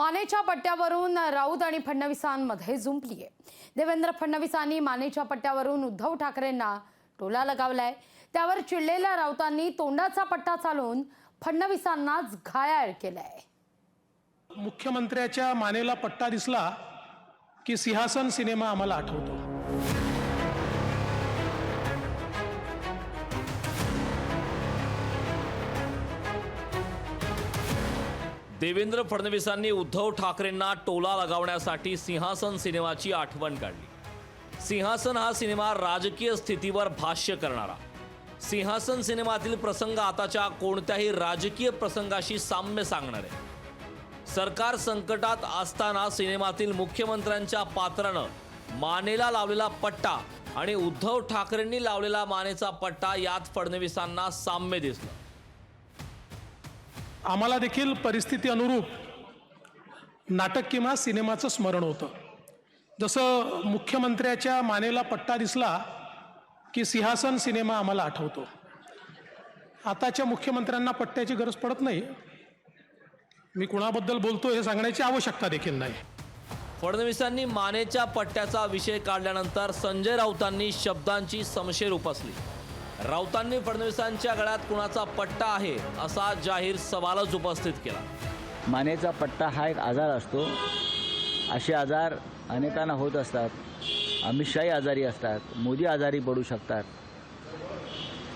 मानेच्या पट्ट्यावरून राऊत आणि फडणवीसांमध्ये जुंपलीय. देवेंद्र फडणवीसांनी मानेच्या पट्ट्यावरून उद्धव ठाकरेंना टोला लगावलाय. त्यावर चिडलेल्या राऊतांनी तोंडाचा पट्टा चालवून फडणवीसांनाच घायाळ केलाय. मुख्यमंत्र्याच्या मानेला पट्टा दिसला की सिंहासन सिनेमा आम्हाला आठवतो. देवेंद्र फडणवीसांनी उद्धव ठाकरेंना टोला लगावण्यासाठी सिंहासन सिनेमाची आठवण काढली. सिंहासन हा सिनेमा राजकीय स्थितीवर भाष्य करणारा. सिंहासन सिनेमातील प्रसंग आताच्या कोणत्याही राजकीय प्रसंगाशी साम्य सांगणार. आहे सरकार संकटात असताना सिनेमातील मुख्यमंत्र्यांच्या पात्रानं मानेला लावलेला पट्टा आणि उद्धव ठाकरेंनी लावलेला मानेचा पट्टा यात फडणवीसांना साम्य दिसलं. आम्हाला देखील परिस्थिती अनुरूप नाटक किंवा सिनेमाचं स्मरण होतं. जसं मुख्यमंत्र्याच्या मानेला पट्टा दिसला की सिंहासन सिनेमा आम्हाला आठवतो. आताच्या मुख्यमंत्र्यांना पट्ट्याची गरज पडत नाही. मी कुणाबद्दल बोलतो हे सांगण्याची आवश्यकता देखील नाही. फडणवीसांनी मानेच्या पट्ट्याचा विषय काढल्यानंतर संजय राऊतांनी शब्दांची समशेर उपसली. राऊतांनी फडणवीसांच्या गळ्यात कुणाचा पट्टा आहे असा जाहीर सवालच उपस्थित केला. मानेचा पट्टा हा एक आजार असतो. असे आजार अनेकांना होत असतात. अमित शाही आजारी असतात. मोदी आजारी पडू शकतात.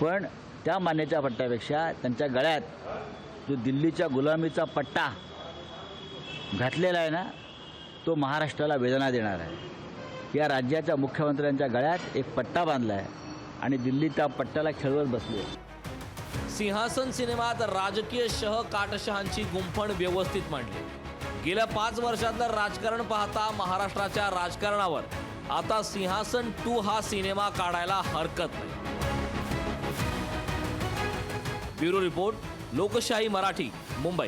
पण त्या मानेच्या पट्ट्यापेक्षा त्यांच्या गळ्यात जो दिल्लीच्या गुलामीचा पट्टा घातलेला आहे ना तो महाराष्ट्राला वेदना देणार आहे. या राज्याच्या मुख्यमंत्र्यांच्या गळ्यात एक पट्टा बांधला आहे. आणि दिल्ली त्या पट्ट्याला खेळवत बसली सिंहासन सिनेमात राजकीय शह काटशहांची गुंफण व्यवस्थित मांडली. गेल्या पाच वर्षातलं राजकारण पाहता महाराष्ट्राच्या राजकारणावर आता सिंहासन टू हा सिनेमा काढायला हरकत नाही. ब्युरो रिपोर्ट लोकशाही मराठी मुंबई.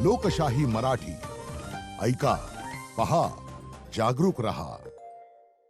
लोकशाही मराठी. ऐका पहा. जागरूक रहा।